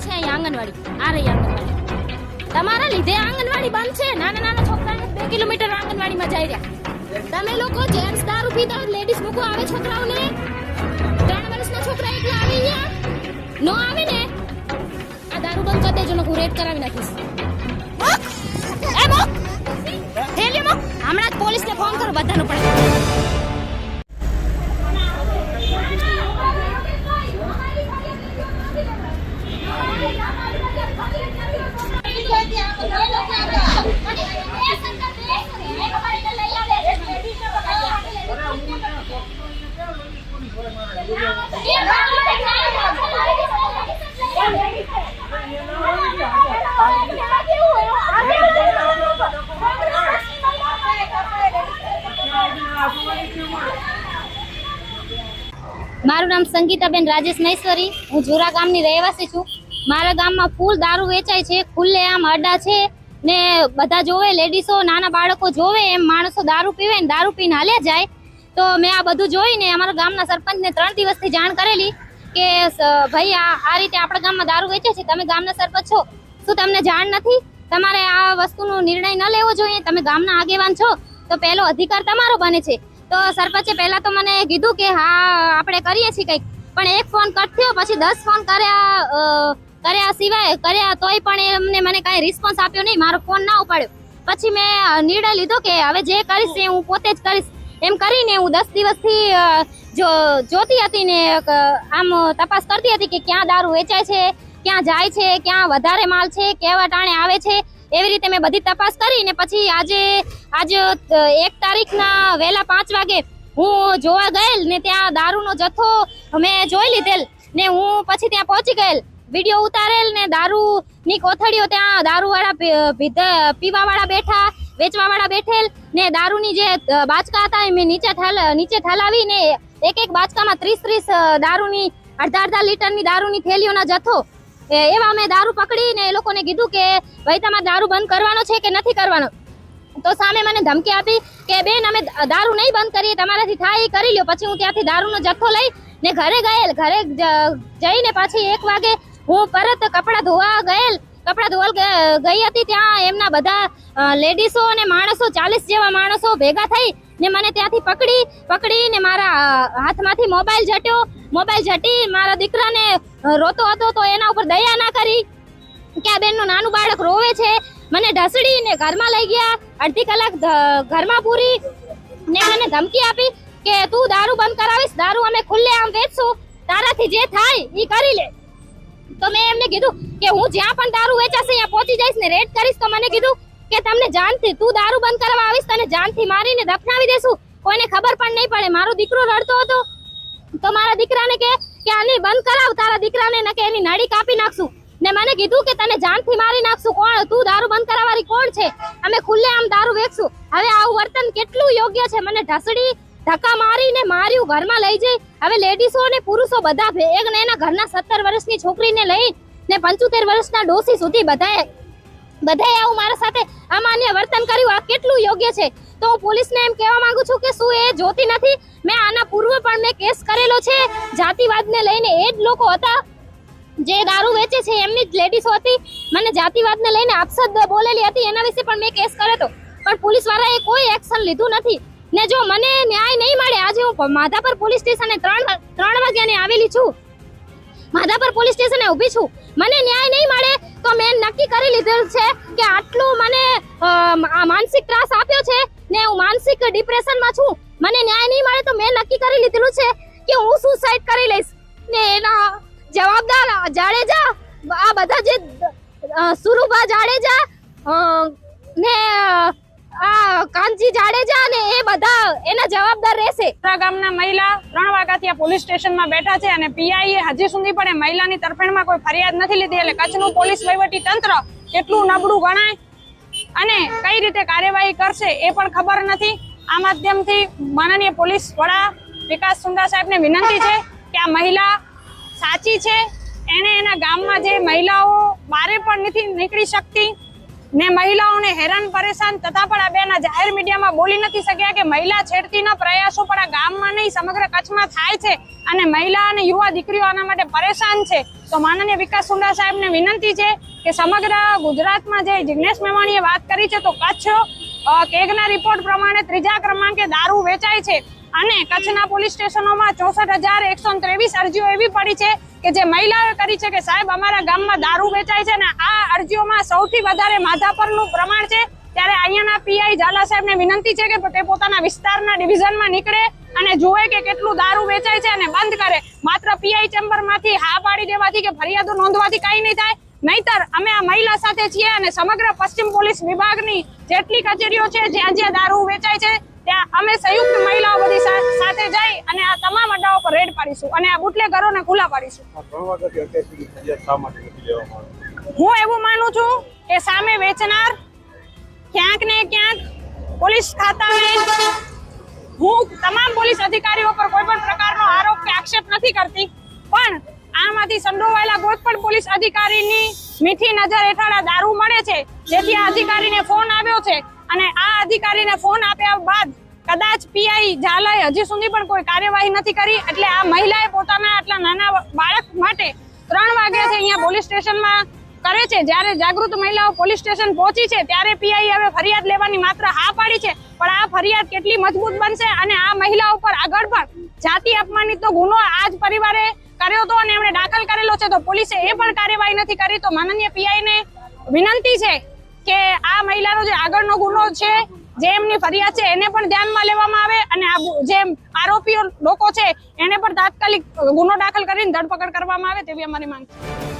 આંગણવાડી છે આંગણવાડી? આ આંગણવાડી. તમારા લીધે આંગણવાડી બંધ છે. નાના નાના છોકરાને બે કિલોમીટર આંગણવાડીમાં જઈ રહ્યા. તમે લોકો જેન્ટ્સ દારૂ પીતા લેડીઝ મૂકો આવે છોકરાઓને? ત્રણ વર્ષના છોકરા એકલા આવે અહીંયા? નો આવે ને? આ દારૂ બંધ કરી દેજો હું રેડ કરાવી નાખીશ. હમણાં જ પોલીસને ફોન કરો, બધાનો પડે મારું નામ સંગીતાબેન રાજેશ મહેશ્વરી હું જુરા ગામની રહેવાસી છું. મારા ગામમાં ફૂલ દારૂ વેચાય છે, ખુલ્લે આમ અડા છે ને બધા જોવે, લેડીસો, નાના બાળકો જોવે, એમ માણસો દારૂ પીવે ને દારૂ પીને હાલે જાય. તો મેં આ બધું જોઈને અમારા ગામના સરપંચને ત્રણ દિવસથી જાણ કરેલી કે ભાઈ, આ આ રીતે આપણા ગામમાં દારૂ વેચે છે, તમે ગામના સરપંચ છો. શું તમને જાણ નથી? તમારે આ વસ્તુનો નિર્ણય ન લેવો જોઈએ? તમે ગામના આગેવાન છો. તો પહેલો અધિકાર તમારો બને છે. તો સરપંચે પહેલા તો મને કીધું કે હા, આપણે કરીએ છીએ કંઈક. પણ એક ફોન કટ થયો, પછી દસ ફોન કર્યા કર્યા સિવાય, કર્યા તોય પણ એમને મને કાંઈ રિસ્પોન્સ આપ્યો નહીં, મારો ફોન ના ઉપાડ્યો. પછી મેં નિર્ણય લીધો કે હવે જે કરીશ એ હું પોતે જ કરીશ. એમ કરીને હું દસ દિવસથી જો, જોતી હતી ને આમ તપાસ કરતી હતી કે ક્યાં દારૂ વેચાય છે, ક્યાં જાય છે, ક્યાં વધારે માલ છે, કેવા ટાણે આવે છે. એવી રીતે મેં બધી તપાસ કરી ને પછી આજે આજે એક તારીખના વહેલા પાંચ વાગે હું જોવા ગયેલ ને ત્યાં દારૂનો જથ્થો મેં જોઈ લીધેલ ને હું પછી ત્યાં પહોંચી ગયેલ. વીડિયો ઉતારેલ ને દારૂ ની કોથળીઓ ત્યાં દારૂ વાળા પીવા વાળા બેઠા વેચવા વાળા બેઠેલ ને દારૂની જે બાચકા હતા એ મેં નીચે નીચે ઠાલાવી ને એક એક બાચકામાં ત્રીસ ત્રીસ દારૂની, અડધા અડધા લીટરની દારૂની થેલીઓના જથ્થો એવા અમે દારૂ પકડીને એ લોકોને કીધું કે ભાઈ, તમારે દારૂ બંધ કરવાનો છે કે નથી કરવાનો? તો સામે મને ધમકી આપી કે, બેન, અમે દારૂ નહીં બંધ કરીએ, તમારાથી થાય કરી લ્યો. પછી હું ત્યાંથી દારૂનો જથ્થો લઈ ને ઘરે ગયેલ, ઘરે જઈને પાછી એક વાગે હું પરત કપડાં ધોવા ગયેલ, કપડાં ધોવા ગઈ હતી ત્યાં એમના બધા લેડીસો અને માણસો, ચાલીસ જેવા માણસો ભેગા થઈ ને મને ત્યાંથી પકડી, પકડીને મારા હાથમાંથી મોબાઈલ જટ્યો મોબાઈલ જટી મારા દીકરાને રોતો હતો તો એના ઉપર દયા ના કરી. કે આ બેનનું નાનું બાળક રોવે છે. મને ઢસડીને ઘરમાં લઈ ગયા. અડધી કલાક ઘરમાં પૂરી. ને મને ધમકી આપી કે તું દારૂ બંધ કરાવીશ. દારૂ અમે ખુલ્લે આમ વેચશું. તારાથી જે થાય એ કરી લે. તો મેં એમને કીધું કે હું જ્યાં પણ દારૂ વેચાશે, ત્યાં પહોંચી જઈશ ને રેડ કરીશ. તો મને કીધું કે તમને જાનથી, તું દારૂ બંધ કરવા આવીશ, તને જાનથી મારીને દફનાવી દેશું. કોઈને ખબર પણ નહીં પડે. મારો દીકરો રડતો હતો. તો મારા દીકરાને કે કે આને બંધ કરાવ, તારા દીકરાને ન કે એની નાડી કાપી નાખશું. ને મને કીધું કે તને જાનથી મારી નાખશું. કોણ? તું દારૂ બંધ કરાવવાની કોણ છે? અમે ખુલ્લે આમ દારૂ વેચશું. હવે આવું વર્તન કેટલું યોગ્ય છે? મને ઢસડી, ધક્કા મારીને માર્યું, ઘરમાં લઈ જઈ. હવે લેડીસો અને પુરુષો બધા ભેગ ને એના ઘરના સત્તર વર્ષની છોકરીને લઈ ને પંચોતેર વર્ષના ડોસી સુધી બધાએ બધાએ આવું મારા સાથે અમાન્ય વર્તન કર્યું આ કેટલું યોગ્ય છે? તો હું પોલીસને એમ કહેવા માંગુ છું કે શું એ જોતી નથી? મેં આના પૂર્વ પણ મેં કેસ કરેલો છે. જાતિવાદને લઈને એ જ લોકો હતા જે દારૂ વેચે છે, એમની જ લેડીઝો હતી. મને જાતિવાદને લઈને આપસદ બોલેલી હતી, એના વિશે પણ મેં કેસ કર્યો હતો. પણ પોલીસવાળાએ કોઈ એક્શન લીધું નથી. ને જો મને ન્યાય નહીં મળે, આજે હું માધાપર પોલીસ સ્ટેશને ત્રણ ત્રણ વાગ્યાને આવેલી છું. માધાપર પોલીસ સ્ટેશને ઊભી છું. મને ન્યાય નહીં મળે તો મેં નક્કી કરી લીધેલ છે કે આટલું મને માનસિક ત્રાસ આપ્યો છે ને હું માનસિક ડિપ્રેશનમાં છું. મને ન્યાય નહીં મળે તો મેં નક્કી કરી લીધેલું છે કે હું સુસાઇડ કરી લઈશ. ને એના જવાબદાર જાડેજા, આ બધા જે સુરુભા જાડેજા ને આ કાનજી જાડેજા અને એ બધા એના જવાબદાર રહેશે. ગામના મહિલા ત્રણ વાગ્યાથી આ પોલીસ સ્ટેશનમાં બેઠા છે અને પીઆઈએ હજી સુધી પણ એ મહિલાની તરફેણમાં કોઈ ફરિયાદ નથી લીધી. એટલે કચ્છનું પોલીસ વહીવટી તંત્ર કેટલું નબળું ગણાય અને કઈ રીતે કાર્યવાહી કરશે એ પણ ખબર નથી. આ માધ્યમથી માનનીય પોલીસ વડા વિકાસ સુંદા સાહેબને વિનંતી છે કે આ મહિલા સાચી છે. એને એના ગામમાં જે મહિલાઓ બારે પણ નથી નીકળી શકતી ને મહિલાઓને હેરાન પરેશાન તથા પણ આ બેન જાહેર મીડિયામાં બોલી નથી શક્યા કે મહિલા છેડતીના પ્રયાસો પણ આ ગામમાં નહીં, સમગ્ર કચ્છમાં થાય છે અને મહિલા અને યુવા દીકરીઓ આના માટે પરેશાન છે. તો માનનીય વિકાસ સુંડા સાહેબને વિનંતી છે કે સમગ્ર ગુજરાતમાં જે જિગ્નેશ મેવાણીએ વાત કરી છે, તો કચ્છ કેગના રિપોર્ટ પ્રમાણે ત્રીજા ક્રમાંકે દારૂ વેચાય છે. અને કચ્છના પોલીસ સ્ટેશનોમાં ચોસઠ હજાર એકસો ત્રેવીસ અરજીઓ એવી પડી છે કે જે મહિલાઓએ કરી છે કે સાહેબ, અમારા ગામમાં દારૂ વેચાય છે અને આ અરજીઓમાં સૌથી વધારે માધાપરનું પ્રમાણ છે. ત્યારે અહીંયાના પીઆઈ ઝાલા સાહેબને વિનંતી છે કે તે પોતાના વિસ્તારના ડિવિઝનમાં નીકળે અને જુએ કે કેટલું દારૂ વેચાય છે અને બંધ કરે. માત્ર પીઆઈ ચેમ્બરમાંથી હા પાડી દેવાથી કે ફરિયાદો નોંધવાથી કંઈ નહીં થાય. નહીતર અમે આ મહિલા સાથે છીએ અને સમગ્ર પશ્ચિમ પોલીસ વિભાગની જેટલી કચેરીઓ છે, જ્યાં જ્યાં દારૂ વેચાય છે ત્યાં અમે સંયુક્ત મહિલાઓ બધી સાથે જઈ અને આ તમામ અડ્ડાઓ પર રેડ પાડીશું અને આ બુટલેગરોને ખુલ્લા પાડીશું. હું એવું માનું છું કે સામે વેચનાર ક્યાંક ને ક્યાંક પોલીસ ખાતાને હું તમામ પોલીસ અધિકારીઓ પર કોઈ પણ પ્રકારનો આરોપ કે આક્ષેપ નથી કરતી પણ આમાંથી સંડોવાયેલા કોઈ પણ પોલીસ અધિકારીની મીઠી નજર હેઠળ દારૂ મળે છે જેથી આ અધિકારીને ફોન આવ્યો છે અને આ અધિકારીને ફોન આપ્યા બાદ કદાચ પીઆઈ ઝાલાએ હજી સુધી પણ કોઈ કાર્યવાહી નથી કરી, એટલે આ મહિલાએ પોતાના આટલા નાના બાળક માટે ત્રણ વાગ્યાથી અહીંયા પોલીસ સ્ટેશનમાં કરે છે. જ્યારે જાગૃત મહિલાઓ પોલીસ સ્ટેશન પહોંચી છે, ત્યારે પીઆઈ હવે ફરિયાદ લેવાની માત્ર હા પાડી છે, પણ આ ફરિયાદ કેટલી મજબૂત બનશે અને આ મહિલા ઉપર આગળ પણ જાતિ અપમાનિતનો ગુનો આજ પરિવારે કર્યો હતો અને એમણે દાખલ કરેલો છે. તો પોલીસે એ પણ કાર્યવાહી નથી કરી. તો માનનીય પીઆઈને વિનંતી છે કે આ મહિલાનો જે આગળનો ગુનો છે, જે એમની ફરિયાદ છે, એને પણ ધ્યાનમાં લેવામાં આવે અને આ જે આરોપીઓ લોકો છે, એને પણ તાત્કાલિક ગુનો દાખલ કરીને ધરપકડ કરવામાં આવે તેવી અમારી માંગ છે.